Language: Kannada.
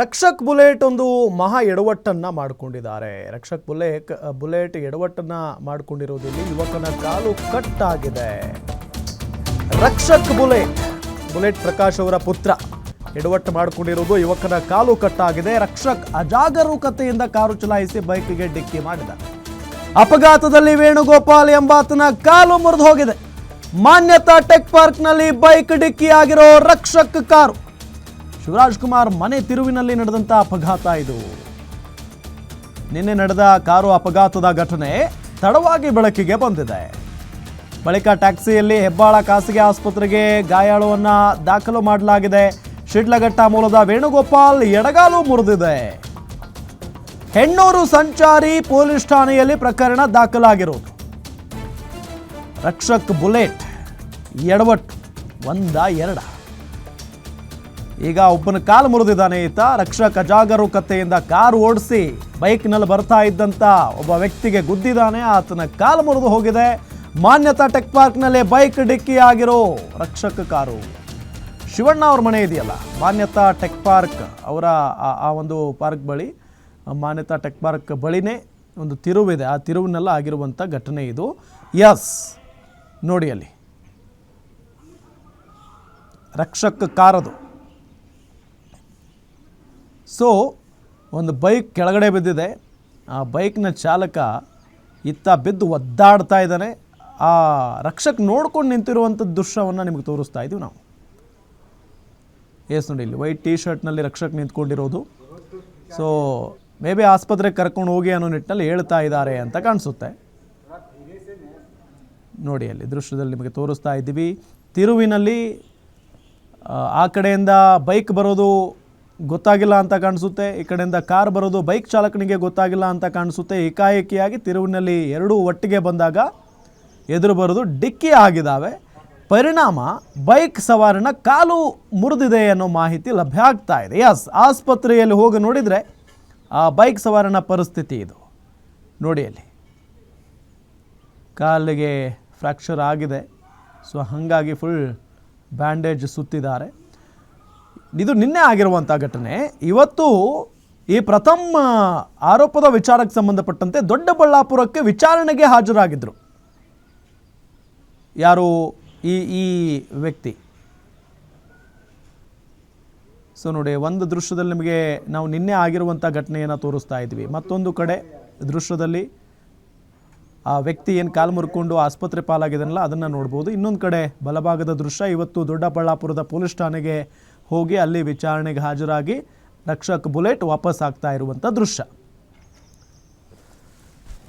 ರಕ್ಷಕ್ ಬುಲೆಟ್ ಒಂದು ಮಹಾ ಎಡವಟ್ಟನ್ನ ಮಾಡಿಕೊಂಡಿದ್ದಾರೆ. ರಕ್ಷಕ್ ಬುಲೆಟ್ ಬುಲೆಟ್ ಎಡವಟ್ಟನ್ನ ಮಾಡಿಕೊಂಡಿರೋದಿಲ್ಲಿ ಯುವಕನ ಕಾಲು ಕಟ್ ಆಗಿದೆ. ರಕ್ಷಕ್ ಬುಲೆಟ್ ಬುಲೆಟ್ ಪ್ರಕಾಶ್ ಅವರ ಪುತ್ರ. ಎಡವಟ್ಟು ಮಾಡಿಕೊಂಡಿರೋದು ಯುವಕನ ಕಾಲು ಕಟ್ಟಾಗಿದೆ ರಕ್ಷಕ್ ಅಜಾಗರೂಕತೆಯಿಂದ ಕಾರು ಚಲಾಯಿಸಿ ಬೈಕ್ಗೆ ಡಿಕ್ಕಿ ಮಾಡಿದ ಅಪಘಾತದಲ್ಲಿ ವೇಣುಗೋಪಾಲ್ ಎಂಬಾತನ ಕಾಲು ಮುರಿದು ಹೋಗಿದೆ. ಮಾನ್ಯತಾ ಟೆಕ್ ಪಾರ್ಕ್ನಲ್ಲಿ ಬೈಕ್ ಡಿಕ್ಕಿ ಆಗಿರೋ ರಕ್ಷಕ್ ಕಾರು ಶಿವರಾಜ್ ಕುಮಾರ್ ಮನೆ ತಿರುವಿನಲ್ಲಿ ನಡೆದಂತ ಅಪಘಾತ ಇದು. ನಿನ್ನೆ ನಡೆದ ಕಾರು ಅಪಘಾತದ ಘಟನೆ ತಡವಾಗಿ ಬೆಳಕಿಗೆ ಬಂದಿದೆ. ಬಳಿಕ ಟ್ಯಾಕ್ಸಿಯಲ್ಲಿ ಹೆಬ್ಬಾಳ ಖಾಸಗಿ ಆಸ್ಪತ್ರೆಗೆ ಗಾಯಾಳುವನ್ನ ದಾಖಲು ಮಾಡಲಾಗಿದೆ. ಶಿಡ್ಲಘಟ್ಟ ಮೂಲದ ವೇಣುಗೋಪಾಲ್ ಎಡಗಾಲು ಮುರಿದಿದೆ. ಹೆಣ್ಣೂರು ಸಂಚಾರಿ ಪೊಲೀಸ್ ಠಾಣೆಯಲ್ಲಿ ಪ್ರಕರಣ ದಾಖಲಾಗಿರುವುದು. ರಕ್ಷಕ್ ಬುಲೆಟ್ ಎಡವಟ್ಟು ಒಂದ ಎರಡ. ಈಗ ಒಬ್ಬನ ಕಾಲು ಮುರಿದಿದ್ದಾನೆ ಈತ. ರಕ್ಷಕ ಜಾಗರೂಕತೆಯಿಂದ ಕಾರು ಓಡಿಸಿ ಬೈಕ್ನಲ್ಲಿ ಬರ್ತಾ ಇದ್ದಂತ ಒಬ್ಬ ವ್ಯಕ್ತಿಗೆ ಗುದ್ದಿದ್ದಾನೆ. ಆತನ ಕಾಲು ಮುರಿದು ಹೋಗಿದೆ. ಮಾನ್ಯತಾ ಟೆಕ್ ಪಾರ್ಕ್ನಲ್ಲಿ ಬೈಕ್ ಡಿಕ್ಕಿ ಆಗಿರೋ ರಕ್ಷಕ ಕಾರು. ಶಿವಣ್ಣ ಅವ್ರ ಮನೆ ಇದೆಯಲ್ಲ, ಮಾನ್ಯತಾ ಟೆಕ್ ಪಾರ್ಕ್ ಅವರ ಆ- ಒಂದು ಪಾರ್ಕ್ ಬಳಿ. ಮಾನ್ಯತಾ ಟೆಕ್ ಪಾರ್ಕ್ ಬಳಿನೇ ಒಂದು ತಿರುವಿದೆ. ಆ ತಿರುವಿನೆಲ್ಲ ಆಗಿರುವಂಥ ಘಟನೆ ಇದು. ಎಸ್, ನೋಡಿ ಅಲ್ಲಿ. ರಕ್ಷಕ ಕಾರದು. ಸೊ ಒಂದು ಬೈಕ್ ಕೆಳಗಡೆ ಬಿದ್ದಿದೆ. ಆ ಬೈಕ್ನ ಚಾಲಕ ಇತ್ತ ಬಿದ್ದು ಒದ್ದಾಡ್ತಾ ಇದ್ದಾನೆ. ಆ ರಕ್ಷಕ್ ನೋಡ್ಕೊಂಡು ನಿಂತಿರುವಂಥ ದೃಶ್ಯವನ್ನು ನಿಮಗೆ ತೋರಿಸ್ತಾ ಇದ್ದೀವಿ ನಾವು. ಎಸ್ ನೋಡಿ ಇಲ್ಲಿ ವೈಟ್ ಟೀ ಶರ್ಟ್ನಲ್ಲಿ ರಕ್ಷಕ್ ನಿಂತ್ಕೊಂಡಿರೋದು. ಸೊ ಮೇ ಬಿ ಆಸ್ಪತ್ರೆಗೆ ಕರ್ಕೊಂಡು ಹೋಗಿ ಅನ್ನೋ ನಿಟ್ಟಿನಲ್ಲಿ ಹೇಳ್ತಾ ಇದ್ದಾರೆ ಅಂತ ಕಾಣಿಸುತ್ತೆ. ನೋಡಿ ಅಲ್ಲಿ ದೃಶ್ಯದಲ್ಲಿ ನಿಮಗೆ ತೋರಿಸ್ತಾ ಇದ್ದೀವಿ. ತಿರುವಿನಲ್ಲಿ ಆ, ಆ ಕಡೆಯಿಂದ ಬೈಕ್ ಬರೋದು ಗೊತ್ತಾಗಿಲ್ಲ ಅಂತ ಕಾಣಿಸುತ್ತೆ. ಈ ಕಡೆಯಿಂದ ಕಾರ್ ಬರೋದು ಬೈಕ್ ಚಾಲಕನಿಗೆ ಗೊತ್ತಾಗಿಲ್ಲ ಅಂತ ಕಾಣಿಸುತ್ತೆ. ಏಕಾಏಕಿಯಾಗಿ ತಿರುವಿನಲ್ಲಿ ಎರಡೂ ಒಟ್ಟಿಗೆ ಬಂದಾಗ ಎದುರು ಬರೋದು ಡಿಕ್ಕಿ ಆಗಿದ್ದಾವೆ. ಪರಿಣಾಮ ಬೈಕ್ ಸವಾರನ ಕಾಲು ಮುರಿದಿದೆ ಅನ್ನೋ ಮಾಹಿತಿ ಲಭ್ಯ ಆಗ್ತಾ ಇದೆ. ಎಸ್ ಆಸ್ಪತ್ರೆಯಲ್ಲಿ ಹೋಗಿ ನೋಡಿದರೆ ಆ ಬೈಕ್ ಸವಾರನ ಪರಿಸ್ಥಿತಿ ಇದು. ನೋಡಿ ಅಲ್ಲಿ. ಕಾಲಿಗೆ ಫ್ರ್ಯಾಕ್ಚರ್ ಆಗಿದೆ. ಸೊ ಹಾಗಾಗಿ ಫುಲ್ ಬ್ಯಾಂಡೇಜ್ ಸುತ್ತಿದ್ದಾರೆ. ಇದು ನಿನ್ನೆ ಆಗಿರುವಂಥ ಘಟನೆ. ಇವತ್ತು ಈ ಪ್ರಥಮ ಆರೋಪದ ವಿಚಾರಕ್ಕೆ ಸಂಬಂಧಪಟ್ಟಂತೆ ದೊಡ್ಡಬಳ್ಳಾಪುರಕ್ಕೆ ವಿಚಾರಣೆಗೆ ಹಾಜರಾಗಿದ್ದರು ಯಾರು? ಈ ಈ ವ್ಯಕ್ತಿ. ಸೊ ನೋಡಿ, ಒಂದು ದೃಶ್ಯದಲ್ಲಿ ನಿಮಗೆ ನಾವು ನಿನ್ನೆ ಆಗಿರುವಂಥ ಘಟನೆಯನ್ನು ತೋರಿಸ್ತಾ ಇದ್ವಿ. ಮತ್ತೊಂದು ಕಡೆ ದೃಶ್ಯದಲ್ಲಿ ಆ ವ್ಯಕ್ತಿ ಏನು ಕಾಲು ಮುರ್ಕೊಂಡು ಆಸ್ಪತ್ರೆ ಪಾಲಾಗಿದನಲ್ಲ, ಅದನ್ನು ನೋಡ್ಬೋದು. ಇನ್ನೊಂದು ಕಡೆ ಬಲಭಾಗದ ದೃಶ್ಯ, ಇವತ್ತು ದೊಡ್ಡಬಳ್ಳಾಪುರದ ಪೊಲೀಸ್ ಠಾಣೆಗೆ ಹೋಗಿ ಅಲ್ಲಿ ವಿಚಾರಣೆಗೆ ಹಾಜರಾಗಿ ರಕ್ಷಕ್ ಬುಲೆಟ್ ವಾಪಸ್ ಆಗ್ತಾ ಇರುವಂಥ ದೃಶ್ಯ.